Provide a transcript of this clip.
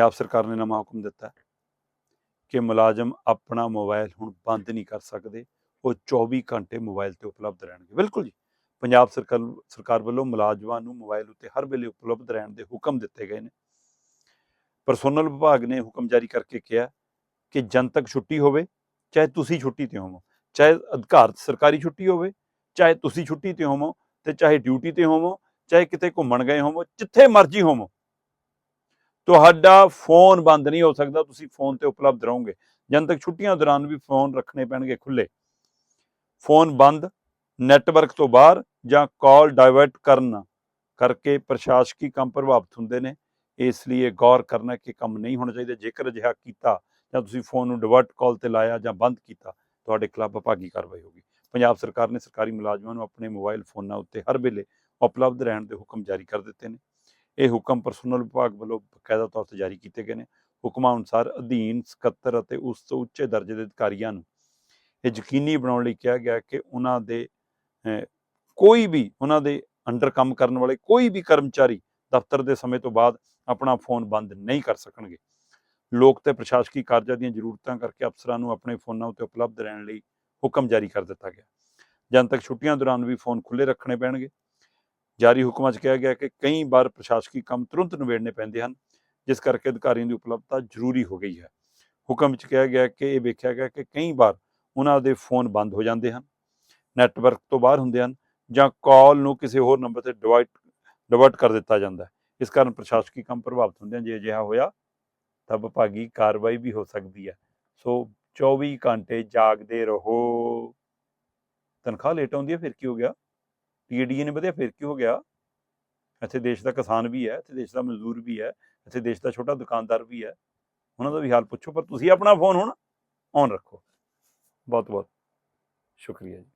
ਪੰਜਾਬ ਸਰਕਾਰ ਨੇ ਨਵਾਂ ਹੁਕਮ ਦਿੱਤਾ ਕਿ ਮੁਲਾਜ਼ਮ ਆਪਣਾ ਮੋਬਾਈਲ ਹੁਣ ਬੰਦ ਨਹੀਂ ਕਰ ਸਕਦੇ, ਉਹ 24 ਘੰਟੇ ਮੋਬਾਈਲ ਤੇ ਉਪਲਬਧ ਰਹਿਣਗੇ। ਬਿਲਕੁਲ ਜੀ, ਪੰਜਾਬ ਸਰਕਾਰ ਸਰਕਾਰ ਵੱਲੋਂ ਮੁਲਾਜ਼ਮਾਂ ਨੂੰ ਮੋਬਾਈਲ ਉੱਤੇ ਹਰ ਵੇਲੇ ਉਪਲਬਧ ਰਹਿਣ ਦੇ ਹੁਕਮ ਦਿੱਤੇ ਗਏ ਨੇ। ਪਰਸੋਨਲ ਵਿਭਾਗ ਨੇ ਹੁਕਮ ਜਾਰੀ ਕਰਕੇ ਕਿਹਾ ਕਿ ਜਨਤਕ ਛੁੱਟੀ ਹੋਵੇ, ਚਾਹੇ ਤੁਸੀਂ ਛੁੱਟੀ ਤੇ ਹੋਵੋ, ਚਾਹੇ ਅਧਿਕਾਰ ਸਰਕਾਰੀ ਛੁੱਟੀ ਹੋਵੇ, ਚਾਹੇ ਤੁਸੀਂ ਛੁੱਟੀ ਤੇ ਹੋਵੋ ਤੇ ਚਾਹੇ ਡਿਊਟੀ ਤੇ ਹੋਵੋ, ਚਾਹੇ ਕਿਤੇ ਘੁੰਮਣ ਗਏ ਹੋਵੋ, ਜਿੱਥੇ ਮਰਜ਼ੀ ਹੋਵੋ ਤੁਹਾਡਾ ਫੋਨ ਬੰਦ ਨਹੀਂ ਹੋ ਸਕਦਾ, ਤੁਸੀਂ ਫੋਨ ਤੇ ਉਪਲਬਧ ਰਹੋਗੇ। ਜਨਤਕ ਛੁੱਟੀਆਂ ਦੌਰਾਨ ਵੀ ਫੋਨ ਰੱਖਣੇ ਪੈਣਗੇ ਖੁੱਲੇ ਫੋਨ ਬੰਦ, ਨੈਟਵਰਕ ਤੋਂ ਬਾਹਰ ਜਾਂ ਕਾਲ ਡਾਇਵਰਟ ਕਰਨ ਕਰਕੇ ਪ੍ਰਸ਼ਾਸਕੀ ਕੰਮ ਪ੍ਰਭਾਵਿਤ ਹੁੰਦੇ ਨੇ। ਇਸ ਲਈ ਇਹ ਗੌਰ ਕਰਨਾ ਕਿ ਕੰਮ ਨਹੀਂ ਹੋਣਾ ਚਾਹੀਦਾ। ਜੇਕਰ ਅਜਿਹਾ ਕੀਤਾ ਜਾਂ ਤੁਸੀਂ ਫੋਨ ਨੂੰ ਡਿਵਰਟ ਕਾਲ ਤੇ ਲਾਇਆ ਜਾਂ ਬੰਦ ਕੀਤਾ, ਤੁਹਾਡੇ ਖਿਲਾਫ ਵਿਭਾਗੀ ਕਾਰਵਾਈ ਹੋਗੀ ਪੰਜਾਬ ਸਰਕਾਰ ਨੇ ਸਰਕਾਰੀ ਮੁਲਾਜ਼ਮਾਂ ਨੂੰ ਆਪਣੇ ਮੋਬਾਈਲ ਫੋਨਾਂ ਉੱਤੇ ਹਰ ਵੇਲੇ ਉਪਲਬਧ ਰਹਿਣ ਦੇ ਹੁਕਮ ਜਾਰੀ ਕਰ ਦਿੱਤੇ ਨੇ। ਇਹ ਹੁਕਮ ਪਰਸਨਲ ਵਿਭਾਗ ਵੱਲੋਂ ਬਕਾਇਦਾ ਤੌਰ ਤੇ ਜਾਰੀ ਕੀਤੇ ਗਏ ਨੇ। ਹੁਕਮਾਂ ਅਨੁਸਾਰ ਅਧੀਨ, ਸਕੱਤਰ ਅਤੇ ਉਸ ਤੋਂ ਉੱਚੇ ਦਰਜੇ ਦੇ ਅਧਿਕਾਰੀਆਂ ਨੂੰ ਇਹ ਯਕੀਨੀ ਬਣਾਉਣ ਲਈ ਕਿਹਾ ਗਿਆ ਕਿ ਉਹਨਾਂ ਦੇ ਕੋਈ ਵੀ ਉਹਨਾਂ ਦੇ ਅੰਡਰ ਕੰਮ ਕਰਨ ਵਾਲੇ ਕੋਈ ਵੀ ਕਰਮਚਾਰੀ ਦਫ਼ਤਰ ਦੇ ਸਮੇਂ ਤੋਂ ਬਾਅਦ ਆਪਣਾ ਫੋਨ ਬੰਦ ਨਹੀਂ ਕਰ ਸਕਣਗੇ। ਲੋਕ ਤੇ ਪ੍ਰਸ਼ਾਸਕੀ ਕਾਰਜਾਂ ਦੀਆਂ ਜ਼ਰੂਰਤਾਂ ਕਰਕੇ ਅਫਸਰਾਂ ਨੂੰ ਆਪਣੇ ਫੋਨਾਂ ਉੱਤੇ ਉਪਲਬਧ ਰਹਿਣ ਲਈ ਹੁਕਮ ਜਾਰੀ ਕਰ ਦਿੱਤਾ ਗਿਆ। ਜਨਤਕ ਛੁੱਟੀਆਂ ਦੌਰਾਨ ਵੀ ਫੋਨ ਖੁੱਲੇ ਰੱਖਣੇ ਪੈਣਗੇ। ਜਾਰੀ ਹੁਕਮਾਂ 'ਚ ਕਿਹਾ ਗਿਆ ਕਿ ਕਈ ਵਾਰ ਪ੍ਰਸ਼ਾਸਕੀ ਕੰਮ ਤੁਰੰਤ ਨਿਬੇੜਨੇ ਪੈਂਦੇ ਹਨ, ਜਿਸ ਕਰਕੇ ਅਧਿਕਾਰੀਆਂ ਦੀ ਉਪਲਬਧਤਾ ਜ਼ਰੂਰੀ ਹੋ ਗਈ ਹੈ। ਹੁਕਮ 'ਚ ਕਿਹਾ ਗਿਆ ਕਿ ਇਹ ਵੇਖਿਆ ਗਿਆ ਕਿ ਕਈ ਵਾਰ ਉਹਨਾਂ ਦੇ ਫੋਨ ਬੰਦ ਹੋ ਜਾਂਦੇ ਹਨ, ਨੈਟਵਰਕ ਤੋਂ ਬਾਹਰ ਹੁੰਦੇ ਹਨ ਜਾਂ ਕਾਲ ਨੂੰ ਕਿਸੇ ਹੋਰ ਨੰਬਰ ਤੇ ਡਿਵਾਈਟ ਡਿਵਰਟ ਕਰ ਦਿੱਤਾ ਜਾਂਦਾ ਹੈ। ਇਸ ਕਾਰਨ ਪ੍ਰਸ਼ਾਸਕੀ ਕੰਮ ਪ੍ਰਭਾਵਿਤ ਹੁੰਦੇ ਹਨ, ਜੇ ਅਜਿਹਾ ਹੋਇਆ ਤਾਂ ਵਿਭਾਗੀ ਕਾਰਵਾਈ ਵੀ ਹੋ ਸਕਦੀ ਹੈ। ਸੋ 24 ਘੰਟੇ ਜਾਗਦੇ ਰਹੋ। ਤਨਖਾਹ ਲੇਟ ਆਉਂਦੀ ਹੈ, ਫਿਰ ਕੀ ਹੋ ਗਿਆ? ਟੀਏਡੀਏ ਨੇ ਵਧਿਆ, ਫਿਰ ਕੀ ਹੋ ਗਿਆ? ਇੱਥੇ ਦੇਸ਼ ਦਾ ਕਿਸਾਨ ਵੀ ਹੈ, ਇੱਥੇ ਦੇਸ਼ ਦਾ ਮਜ਼ਦੂਰ ਵੀ ਹੈ, ਇੱਥੇ ਦੇਸ਼ ਦਾ ਛੋਟਾ ਦੁਕਾਨਦਾਰ ਵੀ ਹੈ। ਉਹਨਾਂ ਦਾ ਵੀ ਹਾਲ ਪੁੱਛੋ, ਪਰ ਤੁਸੀਂ ਆਪਣਾ ਫੋਨ ਹੁਣ ਔਨ ਰੱਖੋ। ਬਹੁਤ ਬਹੁਤ ਸ਼ੁਕਰੀਆ ਜੀ।